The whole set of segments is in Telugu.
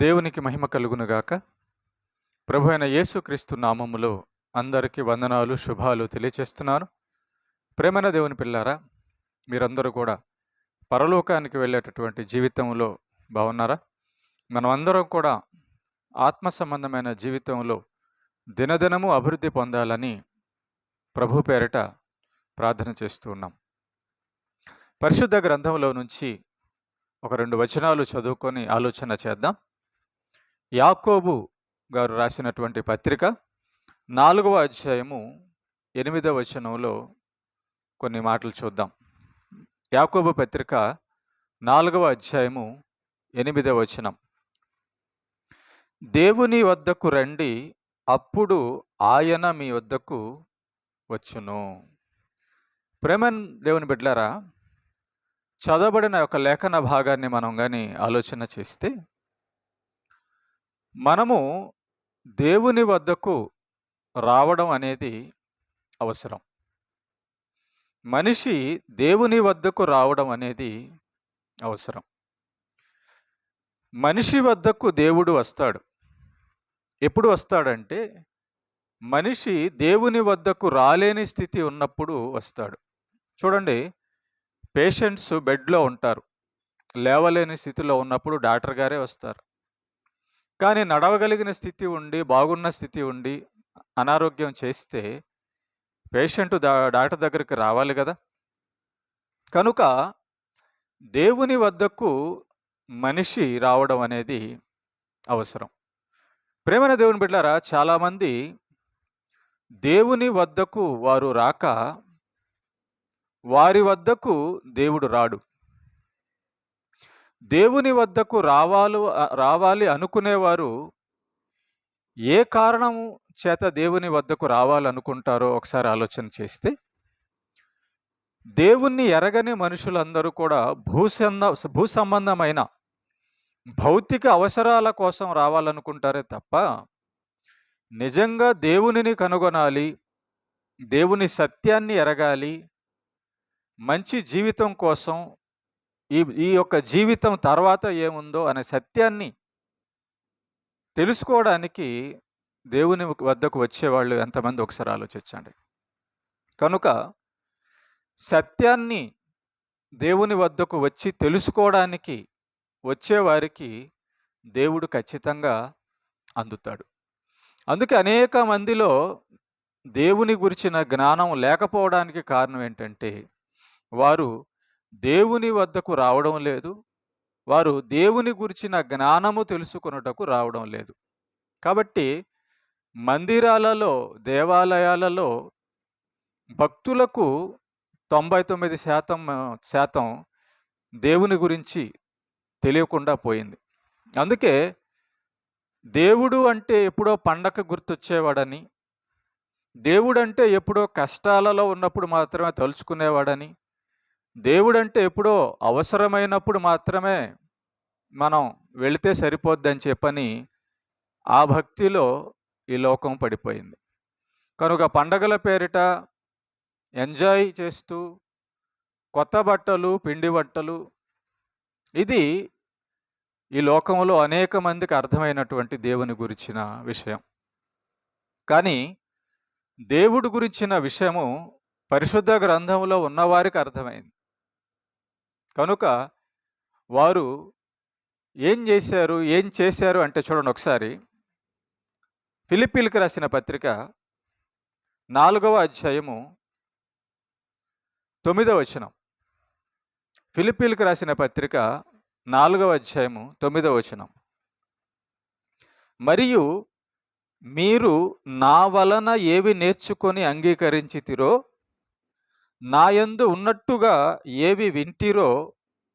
దేవునికి మహిమ కలుగునుగాక ప్రభు అయిన యేసుక్రీస్తు నామములో అందరికీ వందనాలు శుభాలు తెలియచేస్తున్నాను. ప్రేమన దేవుని పిల్లారా మీరందరూ కూడా పరలోకానికి వెళ్ళేటటువంటి జీవితంలో బాగున్నారా? మనం అందరం కూడా ఆత్మ సంబంధమైన జీవితంలో దినదినము అభివృద్ధి పొందాలని ప్రభు పేరిట ప్రార్థన చేస్తూ ఉన్నాం. పరిశుద్ధ గ్రంథంలో నుంచి ఒక రెండు వచనాలు చదువుకొని ఆలోచన చేద్దాం. యాకోబు గారు రాసినటువంటి పత్రిక నాలుగవ అధ్యాయము ఎనిమిదవ వచనంలో కొన్ని మాటలు చూద్దాం. యాకోబు పత్రిక నాలుగవ అధ్యాయము ఎనిమిదవ వచనం. దేవుని వద్దకు రండి అప్పుడు ఆయన మీ వద్దకు వచ్చును. ప్రేమన్ దేవుని బిడ్డలారా చదవబడిన ఒక లేఖన భాగాన్ని మనం కానీ ఆలోచన చేస్తే మనము దేవుని వద్దకు రావడం అనేది అవసరం. మనిషి దేవుని వద్దకు రావడం అనేది అవసరం. మనిషి వద్దకు దేవుడు వస్తాడు. ఎప్పుడు వస్తాడంటే మనిషి దేవుని వద్దకు రాలేని స్థితి ఉన్నప్పుడు వస్తాడు. చూడండి పేషెంట్స్ బెడ్లో ఉంటారు. లేవలేని స్థితిలో ఉన్నప్పుడు డాక్టర్ గారే వస్తారు. కానీ నడవగలిగిన స్థితి ఉండి బాగున్న స్థితి ఉండి అనారోగ్యం చేస్తే పేషెంట్ డాక్టర్ దగ్గరికి రావాలి కదా. కనుక దేవుని వద్దకు మనిషి రావడం అనేది అవసరం. ప్రేమన దేవుని బిడ్డారా చాలామంది దేవుని వద్దకు వారు రాక వారి వద్దకు దేవుడు రాడు. దేవుని వద్దకు రావాలు రావాలి అనుకునేవారు ఏ కారణం చేత దేవుని వద్దకు రావాలనుకుంటారో ఒకసారి ఆలోచన చేస్తే దేవుణ్ణి ఎరగని మనుషులందరూ కూడా భూసంద భూ సంబంధమైన భౌతిక అవసరాల కోసం రావాలనుకుంటారే తప్ప నిజంగా దేవునిని కనుగొనాలి దేవుని సత్యాన్ని ఎరగాలి మంచి జీవితం కోసం ఈ ఈ యొక్క జీవితం తర్వాత ఏముందో అనే సత్యాన్ని తెలుసుకోవడానికి దేవుని వద్దకు వచ్చేవాళ్ళు ఎంతమంది ఒకసారి ఆలోచించండి. కనుక సత్యాన్ని దేవుని వద్దకు వచ్చి తెలుసుకోవడానికి వచ్చేవారికి దేవుడు ఖచ్చితంగా అందుతాడు. అందుకే అనేక మందిలో దేవుని గురించిన జ్ఞానం లేకపోవడానికి కారణం ఏంటంటే వారు దేవుని వద్దకు రావడం లేదు. వారు దేవుని గురించిన జ్ఞానము తెలుసుకొనుటకు రావడం లేదు. కాబట్టి మందిరాలలో దేవాలయాలలో భక్తులకు తొంభై తొమ్మిది శాతం శాతం దేవుని గురించి తెలియకుండా పోయింది. అందుకే దేవుడు అంటే ఎప్పుడో పండగ గుర్తొచ్చేవాడని దేవుడు అంటే ఎప్పుడో కష్టాలలో ఉన్నప్పుడు మాత్రమే తలుచుకునేవాడని దేవుడంటే ఎప్పుడో అవసరమైనప్పుడు మాత్రమే మనం వెళితే సరిపోద్దని చెప్పని ఆ భక్తిలో ఈ లోకం పడిపోయింది. కనుక పండగల పేరిట ఎంజాయ్ చేస్తూ కొత్త బట్టలు పిండి బట్టలు ఇది ఈ లోకంలో అనేక మందికి అర్థమైనటువంటి దేవుని గురించిన విషయం. కానీ దేవుడు గురించిన విషయము పరిశుద్ధ గ్రంథంలో ఉన్నవారికి అర్థమైంది. కనుక వారు ఏం చేశారు ఏం చేశారు అంటే చూడండి ఒకసారి. ఫిలిపీలకు రాసిన పత్రిక నాలుగవ అధ్యాయము తొమ్మిదవ వచనం. ఫిలిపీలకు రాసిన పత్రిక నాలుగవ అధ్యాయము తొమ్మిదవ వచనం. మరియు మీరు నా వలన ఏవి నేర్చుకొని అంగీకరించితిరో నాయందు ఉన్నట్టుగా ఏవి వింటిరో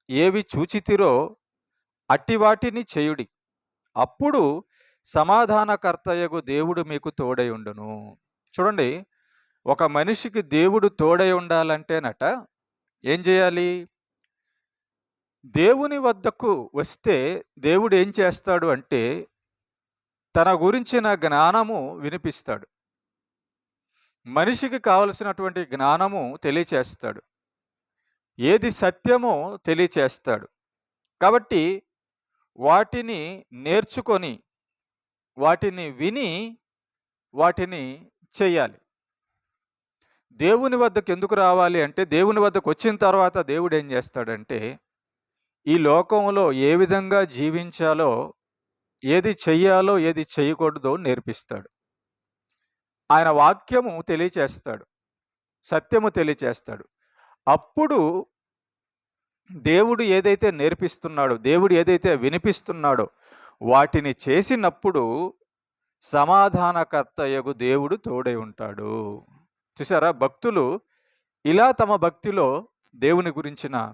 ఏవి చూచితిరో అట్టి వాటిని చేయుడి. అప్పుడు సమాధానకర్తయగు దేవుడు మీకు తోడై ఉండును. చూడండి ఒక మనిషికి దేవుడు తోడై ఉండాలంటేనట ఏం చేయాలి? దేవుని వద్దకు వస్తే దేవుడు ఏం చేస్తాడు అంటే తన గురించిన జ్ఞానము వినిపిస్తాడు. మనిషికి కావలసినటువంటి జ్ఞానము తెలియచేస్తాడు. ఏది సత్యమో తెలియచేస్తాడు. కాబట్టి వాటిని నేర్చుకొని వాటిని విని వాటిని చేయాలి. దేవుని వద్దకు ఎందుకు రావాలి అంటే దేవుని వద్దకు వచ్చిన తర్వాత దేవుడు ఏం చేస్తాడంటే ఈ లోకంలో ఏ విధంగా జీవించాలో ఏది చెయ్యాలో ఏది చేయకూడదో నేర్పిస్తాడు. ఆయన వాక్యము తెలియచేస్తాడు. సత్యము తెలియచేస్తాడు. అప్పుడు దేవుడు ఏదైతే నేర్పిస్తున్నాడో దేవుడు ఏదైతే వినిపిస్తున్నాడో వాటిని చేసినప్పుడు సమాధానకర్తయగు దేవుడు తోడై ఉంటాడు. చూసారా? భక్తులు ఇలా తమ భక్తిలో దేవుని గురించిన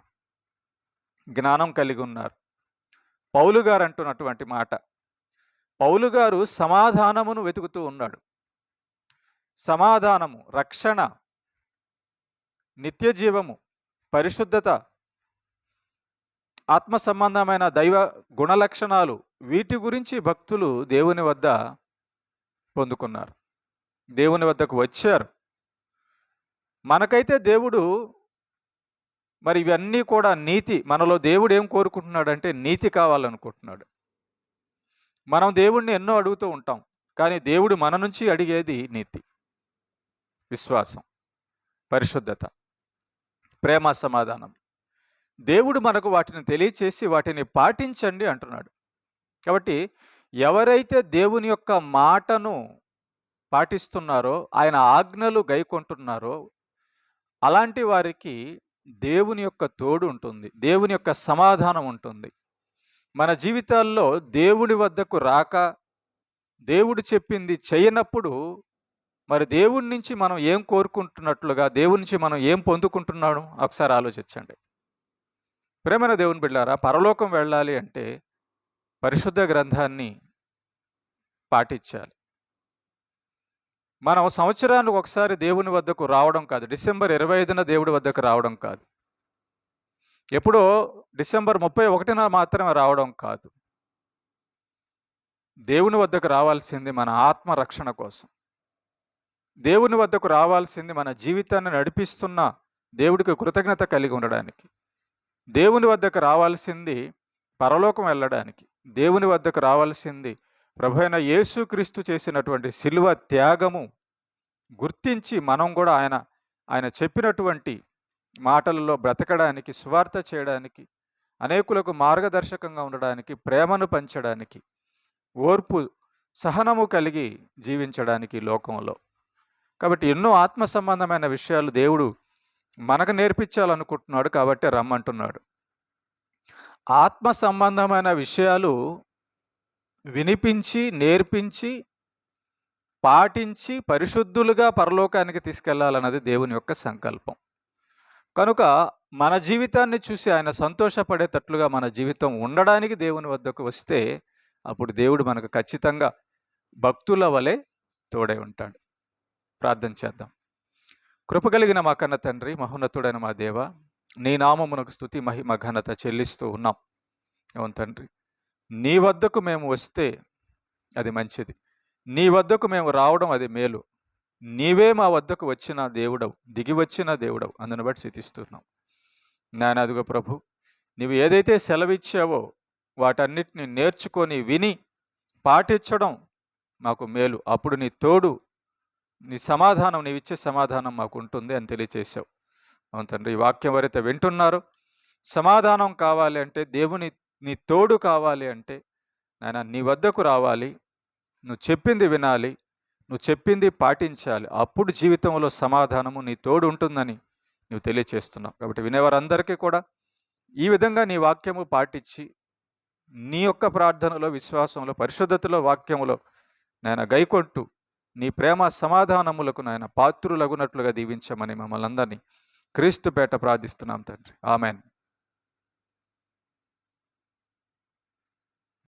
జ్ఞానం కలిగి ఉన్నారు. పౌలు గారు అంటున్నటువంటి మాట. పౌలు గారు సమాధానమును వెతుకుతూ ఉన్నాడు. సమాధానము రక్షణ నిత్య జీవము పరిశుద్ధత ఆత్మ సంబంధమైన దైవ గుణలక్షణాలు వీటి గురించి భక్తులు దేవుని వద్ద పొందుకున్నారు. దేవుని వద్దకు వచ్చారు. మనకైతే దేవుడు మరి ఇవన్నీ కూడా నీతి. మనలో దేవుడు ఏం కోరుకుంటున్నాడంటే నీతి కావాలనుకుంటున్నాడు. మనం దేవుణ్ణి ఎన్నో అడుగుతూ ఉంటాం. కానీ దేవుడు మన నుంచి అడిగేది నీతి. విశ్వాసం పరిశుద్ధత ప్రేమ సమాధానం. దేవుడు మనకు వాటిని తెలియచేసి వాటిని పాటించండి అంటున్నాడు. కాబట్టి ఎవరైతే దేవుని యొక్క మాటను పాటిస్తున్నారో ఆయన ఆజ్ఞలు గైకొంటున్నారో అలాంటి వారికి దేవుని యొక్క తోడు ఉంటుంది దేవుని యొక్క సమాధానం ఉంటుంది. మన జీవితాల్లో దేవుడి వద్దకు రాక దేవుడు చెప్పింది చేయనప్పుడు మరి దేవుడి నుంచి మనం ఏం కోరుకుంటున్నట్లుగా దేవుడి నుంచి మనం ఏం పొందుకుంటున్నాడు ఒకసారి ఆలోచించండి. ప్రేమైన దేవుని బిళ్ళారా పరలోకం వెళ్ళాలి అంటే పరిశుద్ధ గ్రంథాన్ని పాటించాలి. మనం సంవత్సరానికి ఒకసారి దేవుని వద్దకు రావడం కాదు డిసెంబర్ ఇరవై ఐదున దేవుడి వద్దకు రావడం కాదు. ఎప్పుడో డిసెంబర్ ముప్పై ఒకటిన మాత్రమే రావడం కాదు. దేవుని వద్దకు రావాల్సింది మన ఆత్మ రక్షణ కోసం. దేవుని వద్దకు రావాల్సింది మన జీవితాన్ని నడిపిస్తున్న దేవుడికి కృతజ్ఞత కలిగి ఉండడానికి. దేవుని వద్దకు రావాల్సింది పరలోకం వెళ్ళడానికి. దేవుని వద్దకు రావాల్సింది ప్రభు అయిన యేసుక్రీస్తు చేసినటువంటి శిల్వ త్యాగము గుర్తించి మనం కూడా ఆయన ఆయన చెప్పినటువంటి మాటలలో బ్రతకడానికి స్వార్థ చేయడానికి అనేకులకు మార్గదర్శకంగా ఉండడానికి ప్రేమను పంచడానికి ఓర్పు సహనము కలిగి జీవించడానికి లోకంలో కాబట్టి ఎన్నో ఆత్మ సంబంధమైన విషయాలు దేవుడు మనకు నేర్పించాలనుకుంటున్నాడు కాబట్టి రమ్మంటున్నాడు. ఆత్మ సంబంధమైన విషయాలు వినిపించి నేర్పించి పాటించి పరిశుద్ధులుగా పరలోకానికి తీసుకెళ్ళాలన్నది దేవుని యొక్క సంకల్పం. కనుక మన జీవితాన్ని చూసి ఆయన సంతోషపడేటట్లుగా మన జీవితం ఉండడానికి దేవుని వద్దకు వస్తే అప్పుడు దేవుడు మనకు ఖచ్చితంగా భక్తుల వలె తోడై ఉంటాడు. ప్రార్థన చేద్దాం. కృప కలిగిన మా కన్న తండ్రి మహోన్నతుడైన మా దేవ నీ నామమునకు స్థుతి మహిమ ఘనత చెల్లిస్తూ ఉన్నాం. అవును తండ్రి నీ వద్దకు మేము వస్తే అది మంచిది. నీ వద్దకు మేము రావడం అది మేలు. నీవే మా వద్దకు వచ్చిన దేవుడవు దిగి వచ్చిన దేవుడవు అందును బట్టి స్థితిస్తున్నాం. నాయన అదిగో ప్రభు నీవు ఏదైతే సెలవిచ్చావో వాటన్నిటిని నేర్చుకొని విని పాటించడం మాకు మేలు. అప్పుడు నీ తోడు నీ సమాధానం నీవిచ్చే సమాధానం మాకు ఉంటుంది అని తెలియచేశావు. అవును తండ్రి ఈ వాక్యం ఎవరైతే వింటున్నారో సమాధానం కావాలి అంటే దేవుని నీ తోడు కావాలి అంటే నాయన నీ వద్దకు రావాలి నువ్వు చెప్పింది వినాలి నువ్వు చెప్పింది పాటించాలి అప్పుడు జీవితంలో సమాధానము నీ తోడు ఉంటుందని నువ్వు తెలియచేస్తున్నావు. కాబట్టి వినేవారందరికీ కూడా ఈ విధంగా నీ వాక్యము పాటించి నీ యొక్క ప్రార్థనలో విశ్వాసంలో పరిశుద్ధతలో వాక్యములో నేను గైకొంటూ నీ ప్రేమ సమాధానములకు నాయన పాత్రులగునట్లుగా దీవించమని మమ్మల్ని అందరినీ క్రీస్తు పేట ప్రార్థిస్తున్నాం తండ్రి. ఆమెన్.